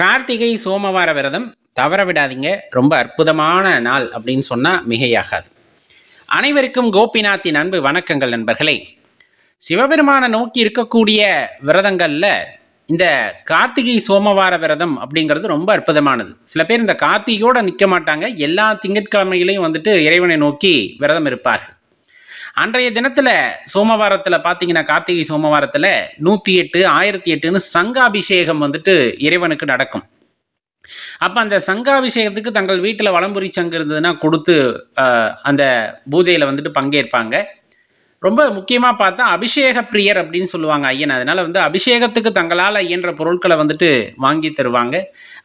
கார்த்திகை சோமவார விரதம் தவற விடாதீங்க. ரொம்ப அற்புதமான நாள் அப்படின்னு சொன்னால் மிகையாகாது. அனைவருக்கும் கோபிநாத்தின் அன்பு வணக்கங்கள் நண்பர்களே. சிவபெருமானை நோக்கி இருக்கக்கூடிய விரதங்களில் இந்த கார்த்திகை சோமவார விரதம் அப்படிங்கிறது ரொம்ப அற்புதமானது. சில பேர் இந்த கார்த்திகையோடு நிற்க மாட்டாங்க. எல்லா திங்கட்கிழமைகளையும் வந்துட்டு இறைவனை நோக்கி விரதம் இருப்பார்கள். அன்றைய தினத்தில் சோமவாரத்தில் பார்த்தீங்கன்னா கார்த்திகை சோமவாரத்தில் நூற்றி எட்டு ஆயிரத்தி எட்டுன்னு சங்காபிஷேகம் வந்துட்டு இறைவனுக்கு நடக்கும். அப்போ அந்த சங்காபிஷேகத்துக்கு தங்கள் வீட்டில் வளம்புரி சங்கு இருந்ததுன்னா கொடுத்து அந்த பூஜையில் வந்துட்டு பங்கேற்பாங்க. ரொம்ப முக்கியமாக பார்த்தா அபிஷேக பிரியர் அப்படின்னு சொல்லுவாங்க ஐயன். அதனால் வந்து அபிஷேகத்துக்கு தங்களால் இயன்ற பொருட்களை வந்துட்டு வாங்கி தருவாங்க.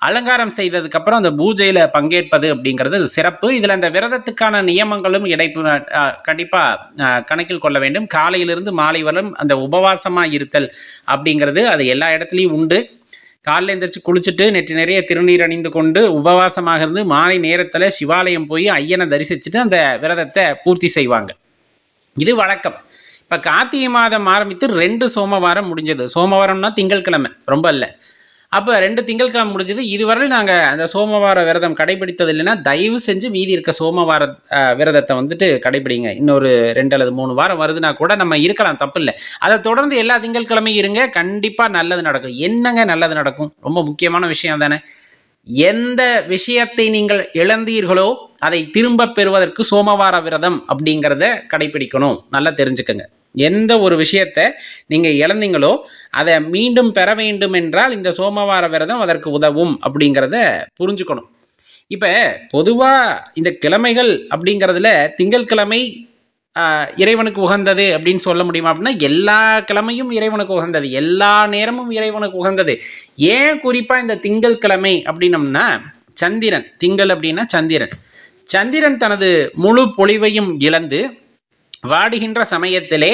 அலங்காரம் செய்ததுக்கப்புறம் அந்த பூஜையில் பங்கேற்பது அப்படிங்கிறது சிறப்பு. இதில் அந்த விரதத்துக்கான நியமங்களும் இடைப்பு கண்டிப்பாக கணக்கில் கொள்ள வேண்டும். காலையிலிருந்து மாலை வரும் அந்த உபவாசமாக இருத்தல் அப்படிங்கிறது அது எல்லா இடத்துலையும் உண்டு. காலைல எந்திரிச்சு குளிச்சுட்டு நெற்றி நிறைய திருநீர் அணிந்து கொண்டு உபவாசமாக இருந்து மாலை நேரத்தில் சிவாலயம் போய் ஐயனை தரிசிச்சுட்டு அந்த விரதத்தை பூர்த்தி செய்வாங்க. இது வழக்கம். இப்போ கார்த்திகை மாதம் ஆரம்பித்து ரெண்டு சோமவாரம் முடிஞ்சது. சோமவாரம்னா திங்கட்கிழமை ரொம்ப இல்லை அப்போ ரெண்டு திங்கட்கிழமை முடிஞ்சது. இதுவரை நாங்கள் அந்த சோமவார விரதம் கடைபிடித்தது இல்லைன்னா தயவு செஞ்சு மீதி இருக்க சோமவார விரதத்தை வந்துட்டு கடைபிடிங்க. இன்னொரு ரெண்டு அல்லது மூணு வாரம் வருதுன்னா கூட நம்ம இருக்கலாம் தப்பு இல்லை. அதை தொடர்ந்து எல்லா திங்கட்கிழமையும் இருங்க. கண்டிப்பாக நல்லது நடக்கும். என்னங்க நல்லது நடக்கும்? ரொம்ப முக்கியமான விஷயம் தானே. எந்த விஷயத்தை நீங்கள் இழந்தீர்களோ அதை திரும்ப பெறுவதற்கு சோமவார விரதம் அப்படிங்கிறத கடைபிடிக்கணும். நல்லா தெரிஞ்சுக்கங்க. எந்த ஒரு விஷயத்தை நீங்கள் இழந்தீங்களோ அதை மீண்டும் பெற வேண்டும் என்றால் இந்த சோமவார விரதம் அதற்கு உதவும் அப்படிங்கிறத புரிஞ்சுக்கணும். இப்போ பொதுவாக இந்த கிழமைகள் அப்படிங்கிறதுல திங்கட்கிழமை இறைவனுக்கு உகந்தது அப்படின்னு சொல்ல முடியுமா அப்படின்னா எல்லா கிழமையும் இறைவனுக்கு உகந்தது. எல்லா நேரமும் இறைவனுக்கு உகந்தது. ஏன் குறிப்பாக இந்த திங்கட்கிழமை அப்படின்னம்னா சந்திரன். திங்கள் அப்படின்னா சந்திரன். சந்திரன் தனது முழு பொழிவையும் இழந்து வாடுகின்ற சமயத்திலே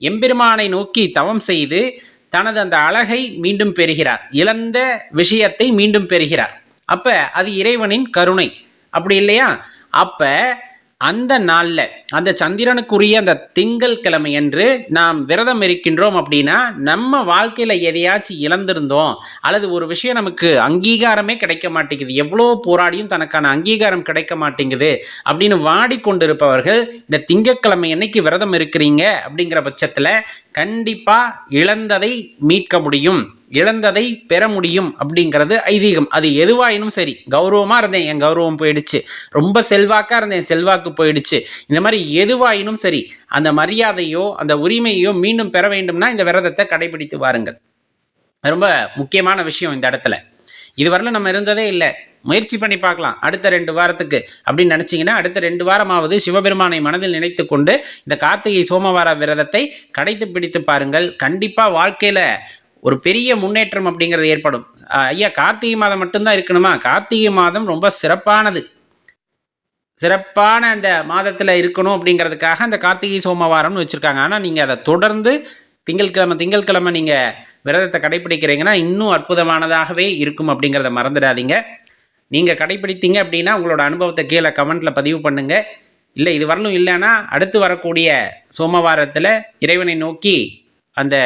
எம்பெருமானை நோக்கி தவம் செய்து தனது அந்த அழகை மீண்டும் பெறுகிறார். இழந்த விஷயத்தை மீண்டும் பெறுகிறார். அப்ப அது இறைவனின் கருணை. அப்படி இல்லையா? அப்ப அந்த நாளில் அந்த சந்திரனுக்குரிய அந்த திங்கள் கிழமை என்று நாம் விரதம் இருக்கின்றோம் அப்படின்னா நம்ம வாழ்க்கையில் எதையாச்சும் இழந்திருந்தோம் அல்லது ஒரு விஷயம் நமக்கு அங்கீகாரமே கிடைக்க மாட்டேங்குது எவ்வளோ போராடியும் தனக்கான அங்கீகாரம் கிடைக்க மாட்டேங்குது அப்படின்னு வாடிக்கொண்டிருப்பவர்கள் இந்த திங்கக்கிழமை என்னைக்கு விரதம் இருக்கிறீங்க அப்படிங்கிற பட்சத்தில் கண்டிப்பாக இழந்ததை மீட்க முடியும் இழந்ததை பெற முடியும் அப்படிங்கிறது ஐதீகம். அது எதுவாயினும் சரி. கௌரவமாக இருந்தேன். என் கௌரவம் போயிடுச்சு. ரொம்ப செல்வாக்காக இருந்தேன். செல்வாக்கு போயிடுச்சு. இந்த மாதிரி எதுவாயினும் சரி அந்த மரியாதையோ அந்த உரிமையோ மீண்டும் பெற வேண்டும்னா இந்த விரதத்தை கடைபிடித்து வாருங்கள். ரொம்ப முக்கியமான விஷயம் இந்த இடத்துல. இதுவரையிலும் நம்ம இருந்ததே இல்லை. முயற்சி பண்ணி பார்க்கலாம். அடுத்த ரெண்டு வாரத்துக்கு அப்படின்னு நினச்சிங்கன்னா அடுத்த ரெண்டு வாரமாவது சிவபெருமானை மனதில் நினைத்து கொண்டு இந்த கார்த்திகை சோமவார விரதத்தை கடைத்து பிடித்து பாருங்கள். கண்டிப்பாக வாழ்க்கையில் ஒரு பெரிய முன்னேற்றம் அப்படிங்கிறது ஏற்படும். ஐயா கார்த்திகை மாதம் மட்டும்தான் இருக்கணுமா? கார்த்திகை மாதம் ரொம்ப சிறப்பானது. சிறப்பான அந்த மாதத்தில் இருக்கணும் அப்படிங்கிறதுக்காக அந்த கார்த்திகை சோமவாரம்னு வச்சுருக்காங்க. ஆனால் நீங்கள் அதை தொடர்ந்து திங்கட்கிழமை திங்கட்கிழமை நீங்கள் விரதத்தை கடைப்பிடிக்கிறீங்கன்னா இன்னும் அற்புதமானதாகவே இருக்கும் அப்படிங்கிறத மறந்துடாதீங்க. நீங்கள் கடைப்பிடித்தீங்க அப்படின்னா உங்களோட அனுபவத்தை கீழே கமெண்ட்டில் பதிவு பண்ணுங்கள் இல்லை இது வரலும் இல்லைன்னா அடுத்து வரக்கூடிய சோமவாரத்தில் இறைவனை நோக்கி அந்த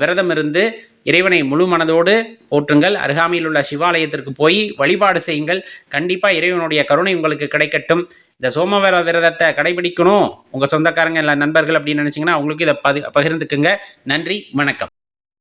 விரதம் இருந்து இறைவனை முழு மனதோடு போற்றுங்கள். அருகாமையில் உள்ள சிவாலயத்திற்கு போய் வழிபாடு செய்யுங்கள். கண்டிப்பாக இறைவனுடைய கருணை உங்களுக்கு கிடைக்கட்டும். இந்த சோமவார விரதத்தை கடைபிடிக்கணும். உங்கள் சொந்தக்காரங்க இல்லை நண்பர்கள் அப்படின்னு நினச்சிங்கன்னா அவங்களுக்கு இதை பகிர்ந்துக்குங்க. நன்றி வணக்கம்.